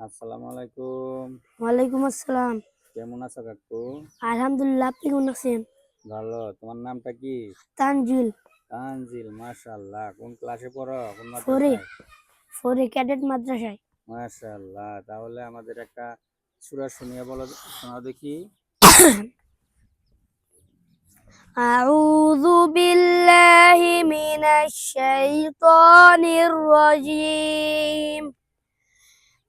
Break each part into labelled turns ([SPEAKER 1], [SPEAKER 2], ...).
[SPEAKER 1] আসসালামু আলাইকুম
[SPEAKER 2] ওয়ালাইকুম আসসালাম
[SPEAKER 1] কেমন আছো কাকু
[SPEAKER 2] আলহামদুলিল্লাহ আপনি কেমন আছেন
[SPEAKER 1] ভালো তোমার নামটা কি
[SPEAKER 2] তানজিল
[SPEAKER 1] তানজিল মাশাআল্লাহ কোন ক্লাসে পড়ো কোন
[SPEAKER 2] ফোরে।
[SPEAKER 1] মাদ্রাসায়
[SPEAKER 2] ফোরে ক্যাডেট মাদ্রাসায়
[SPEAKER 1] মাশাআল্লাহ তাহলে আমাদের একটা সূরা শুনিয়ে বলো শোনাও দেখি
[SPEAKER 2] أعوذ بالله من الشيطان الرجيم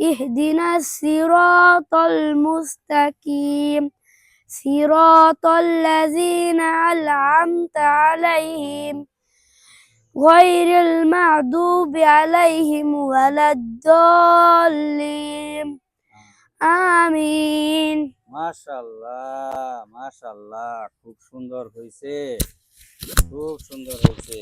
[SPEAKER 2] اهدنا الصراط المستقيم صراط الذين أنعمت عليهم غير المغضوب عليهم ولا الضالين آمين
[SPEAKER 1] মাশাআল্লাহ মাশাআল্লাহ খুব সুন্দর হয়েছে খুব সুন্দর হয়েছে